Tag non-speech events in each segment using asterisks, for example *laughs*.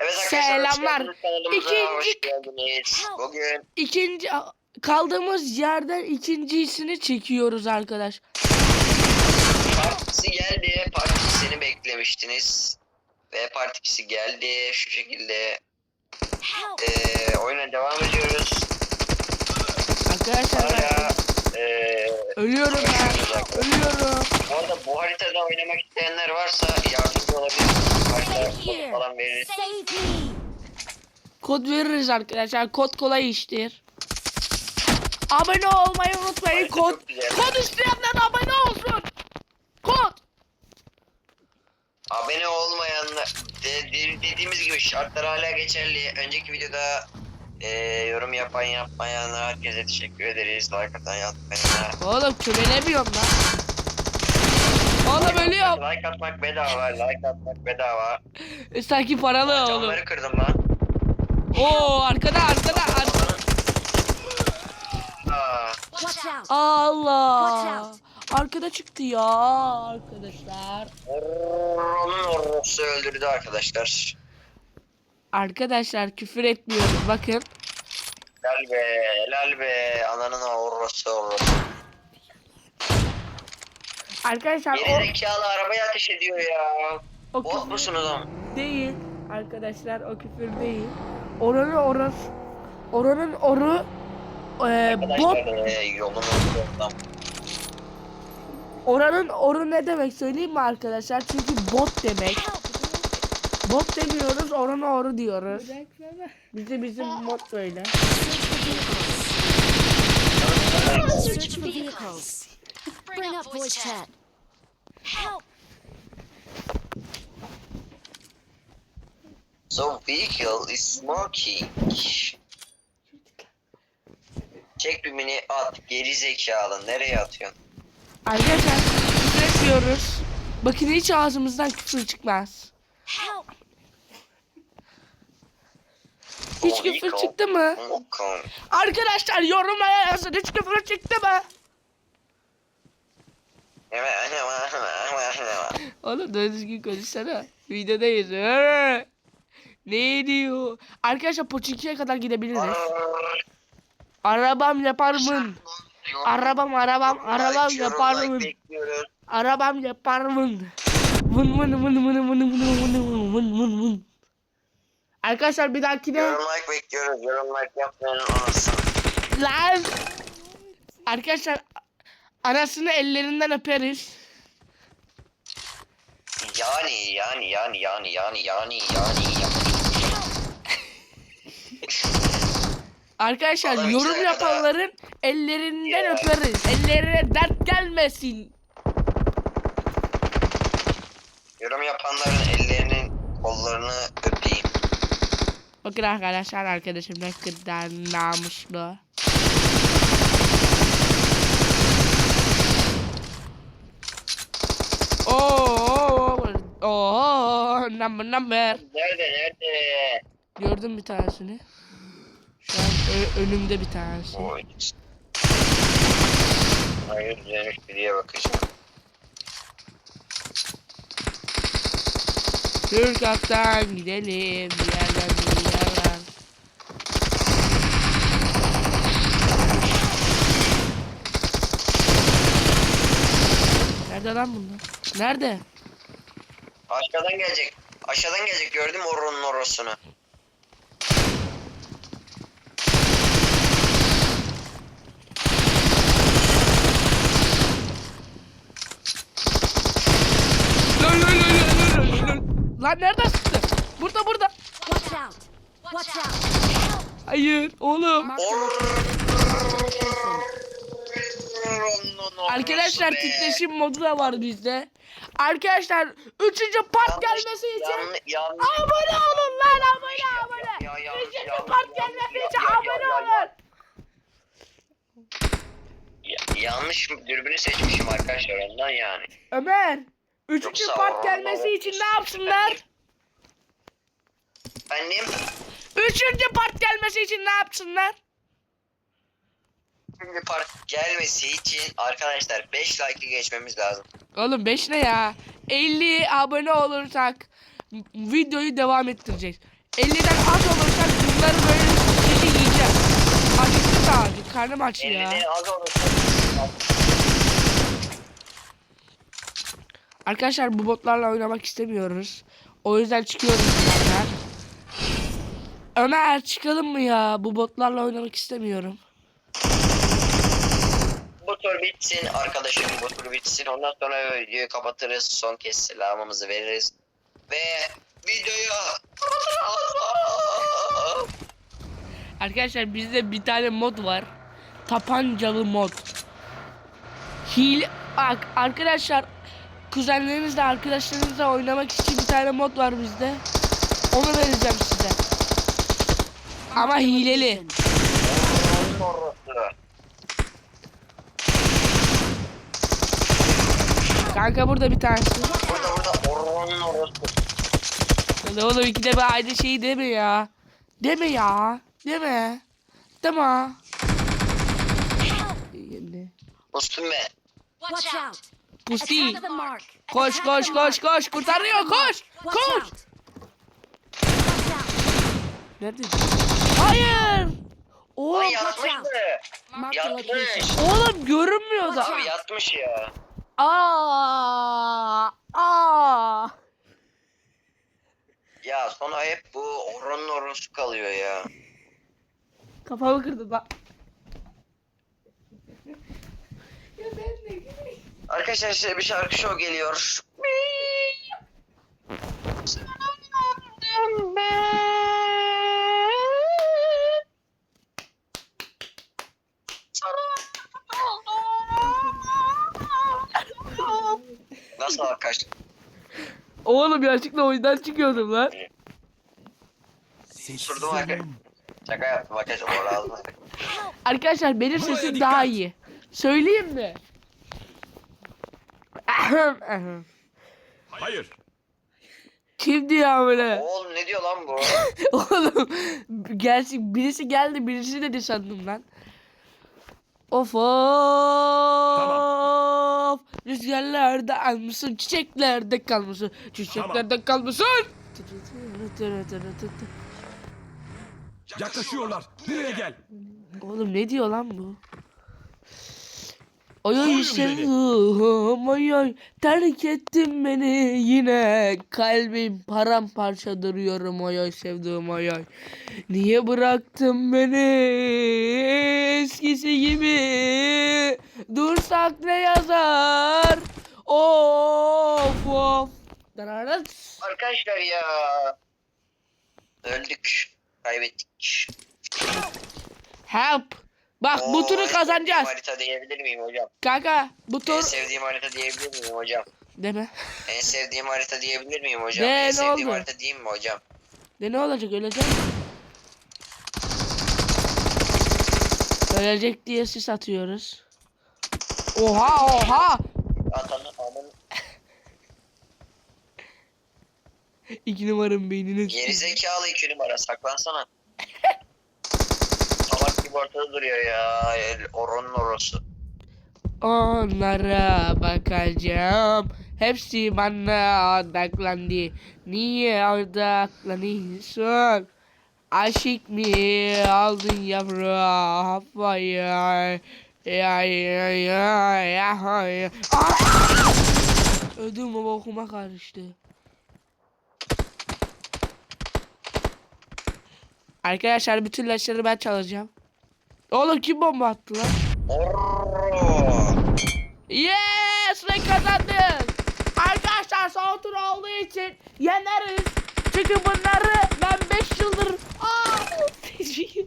Evet Selamlar. İkinci-. Bugün İkinci kaldığımız yerden ikincisini çekiyoruz arkadaş. partisi geldi. Partisini beklemiştiniz. Ve partisi geldi. Şu şekilde eee oyuna devam ediyoruz. Arkadaşlar Hala ölüyorum ben. Ölüyorum. bu arada bu haritada oynamak isteyenler varsa yardımcı olabilir. Harita falan veririz. Kod veririz arkadaşlar. Kod kolay iştir. Abone olmayı unutmayın. Harita Kod çok güzel. kod isteyenler abone olsun. Kod. Abone olmayanlar de, de- dediğimiz gibi şartlar hala geçerli. Önceki videoda eee, yorum yapan yapmayanlar herkese teşekkür ederiz. Like atan yapmayanlar. Oğlum kümelemiyorum lan. Oğlum ölüyorum. Like atmak bedava, like atmak bedava. E, Sanki paralı oğlum. Camları kırdım lan. Oo arkada arkada. arkada. Aa, Watch out! Allah. Arkada çıktı ya arkadaşlar. onun orası öldürdü arkadaşlar. Arkadaşlar küfür etmiyorum bakın. Helal be, helal be. Ananın orası orası. Arkadaşlar Geri o, zekalı arabaya ateş ediyor ya. o Bot küfür musunuz değil. Arkadaşlar o küfür değil. Oranın orası. Oranın oru e, bot Arkadaşlar e, yoldan. oranın oru ne demek söyleyeyim mi arkadaşlar? Çünkü bot demek. Bot demiyoruz oranın oru diyoruz. Bize bizim mod böyle. Search for vehicles. Bring up voice chat. Help! So vehicle is smoking. Çek bir mini at. Geri zekalı. Nereye atıyorsun? Arkadaşlar küfür etmiyoruz. Bakın hiç ağzımızdan küfür çıkmaz. Hiç küfür çıktı mı? Arkadaşlar yorumlara yazın hiç küfür çıktı mı? Oğlum doğru düzgün konuşsana. Videodayız. Ee, Ne diyor? Arkadaşlar Poçinki'ye kadar gidebiliriz. Arabam yapar mı? Arabam arabam arabam yapar mı? Arabam yapar mı? Vın vın vın vın vın vın vın vın vın vın vın. Arkadaşlar bir dahakine Yorum like bekliyoruz. Yorum like yapmayanın anasını. lan. Arkadaşlar anasını ellerinden öperiz. Yani yani yani yani yani yani yani yani. Arkadaşlar Adam yorum yapanların ellerinden Ya. öperiz. Ellerine dert gelmesin. Yorum yapanların ellerinin kollarını öpeyim. Bakın arkadaşlar arkadaşım kadar namuslu. Oo, oo, number number. Nerede nerede? Gördüm bir tanesini. Şu an önümde bir tanesi. Hayır düzelmiş diye bakacağım. Türkak'tan gidelim bir yerden bir yerden. Nerede lan bunlar? Nerede? Aşağıdan gelecek. Aşağıdan gelecek gördüm oranın orasını. Lol, lol, lol, lol, lol, lol. Lan nereden sıktı? Burada burada. Watch out! Watch out! Hayır oğlum. Location. Arkadaşlar titreşim modu da var bizde. Arkadaşlar 3. part gelmesi için abone olun lan abone abone. Ya, ya, 3. ya, part gelmesi için abone olun. Ya- yanlış dürbünü seçmişim arkadaşlar ondan yani. Ömer. 3. Yoksa part gelmesi için ne yapsınlar? Annem 3. part gelmesi için ne yapsınlar? Şimdi part gelmesi için arkadaşlar 5 like'ı geçmemiz lazım. Oğlum 5 ne ya? 50 abone olursak videoyu devam ettireceğiz. 50'den az olursak bunları böyle sesi yiyeceğim. Acıktı da acık. Karnım aç ya. Elini az olursa. Arkadaşlar bu botlarla oynamak istemiyoruz. O yüzden çıkıyoruz. Ömer çıkalım mı ya? Bu botlarla oynamak istemiyorum. Bu tur bitsin arkadaşım bu tur bitsin. Ondan sonra videoyu kapatırız. Son kez selamımızı veririz. Ve videoyu kapatırız. Arkadaşlar bizde bir tane mod var. Tapancalı mod. Hile... Bak arkadaşlar kuzenlerinizle arkadaşlarınızla oynamak için bir tane mod var bizde. Onu vereceğim size. Ama hileli. Kanka burada bir tanesi. Burada burada. Ya oğlum iki de bir aynı şeyi deme ya. Deme ya. Deme. Deme. Yine. Dostum be. Watch out! Pusi. Koş koş koş koş. Kurtarıyor koş. Koş. Nerede? Hayır. Oğlum. Yatmış. oğlum görünmüyor da. Abi yatmış ya. Aa, aa. Ya sonra hep bu oranın orası kalıyor ya. Kafamı kırdı lan. Arkadaşlar size bir şarkı show geliyor. Arkadaşlar? Oğlum yanlışlıkla oyundan çıkıyordum lan. Surdum arkadaşlar. Şaka yaptım arkadaşlar. Moral aldım. Arkadaşlar benim sesim daha iyi. Söyleyeyim mi? Ahem, ahem. Hayır. Kimdi ya böyle? Oğlum ne diyor lan bu? *laughs* Oğlum gerçek birisi geldi birisi dedi sandım lan. Of of. Rüzgarlarda almışsın, çiçeklerde kalmışsın, çiçeklerde kalmışsın. Yaklaşıyorlar. Buraya gel. Oğlum ne diyor lan bu? Oy Koyun beni. sevduğum oy oy terk ettin beni yine kalbim paramparça duruyorum oy oy sevduğum oy oy Niye bıraktın beni eskisi gibi dursak ne yazar of of. Arkadaşlar ya. Öldük. Kaybettik. Help Bak bu Oo, turu kazanacağız harita diyebilir miyim hocam? Kanka bu En tur sevdiğim harita diyebilir miyim hocam? Deme En sevdiğim harita diyebilir miyim hocam? Ne, en ne sevdiğim oldu? harita diyeyim mi hocam? Ne ne olacak ölecek? Ölecek diye sis atıyoruz. Oha oha. Atanı amın İki numaranın beynini. gerizekalı iki numara saklansana. Ortada duruyor ya. El- orası. Onlara bakacağım. Hepsi bana odaklandı. Niye odaklanıyorsun? Aşık mı aldın yavrum? Hafayı. Ya ya ya ya ya. Ah! Ödüm baba okuma karıştı. Arkadaşlar bütün leşleri ben çalacağım. Oğlum kim bomba attı lan? Yes ve kazandık. Arkadaşlar son tur olduğu için yeneriz. Çünkü bunları ben 5 yıldır Aa! *laughs*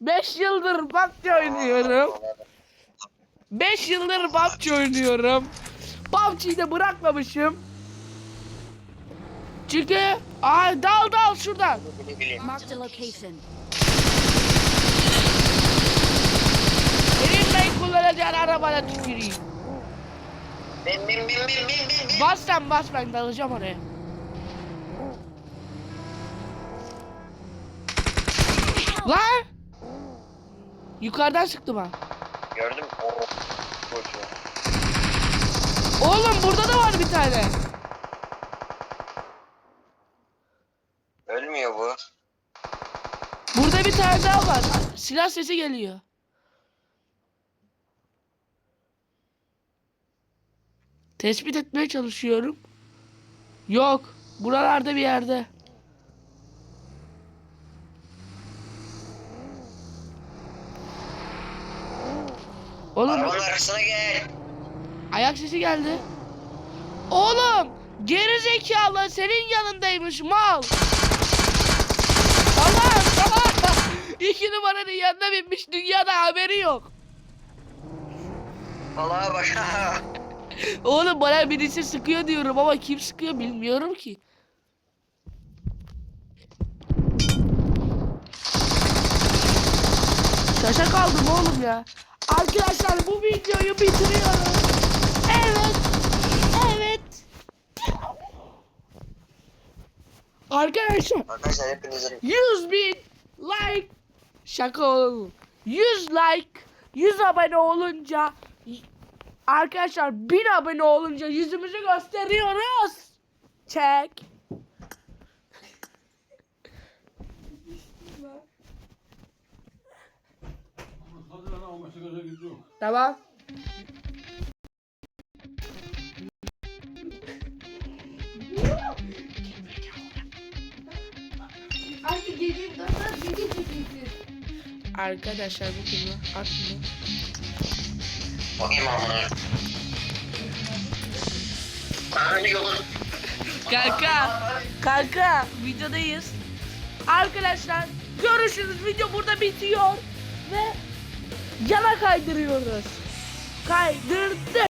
5 yıldır PUBG oynuyorum. 5 yıldır PUBG oynuyorum. PUBG'yi de bırakmamışım. Çünkü Aa, dal dal şuradan. Mark the location. Ben kullanacağın arabana tüküreyim. Bin bin bin bin bin bin bin. Bas sen bas ben dalacağım oraya. Lan! Yukarıdan sıktı bana. Gördüm. Oğlum burada da var bir tane. görmüyor bu. Burada bir tane daha var. Silah sesi geliyor. Tespit etmeye çalışıyorum. Yok. Buralarda bir yerde. Oğlum Arabanın arkasına gel. ayak sesi geldi. Oğlum geri zekalı senin yanındaymış mal. Salak *laughs* salak. İki numaranın yanına binmiş dünyada haberi yok. Allah'a bak. *laughs* Oğlum bana birisi sıkıyor diyorum ama kim sıkıyor bilmiyorum ki. Şaşa kaldım oğlum ya. Arkadaşlar bu videoyu bitiriyoruz. Evet. Evet. Arkadaşlar Arkadaşlar hepinizin 100 bin like şaka oğlum. 100 like 100 abone olunca arkadaşlar 1000 abone olunca yüzümüzü gösteriyoruz. Çek. Tamam. Artık geleyim dönmez çekilsin. Arkadaşlar bu kim lan? Bakayım amına. Ananı yolun. Kanka. Kanka videodayız. Arkadaşlar görüşürüz. Video burada bitiyor. Ve yana kaydırıyoruz. Kaydırdık.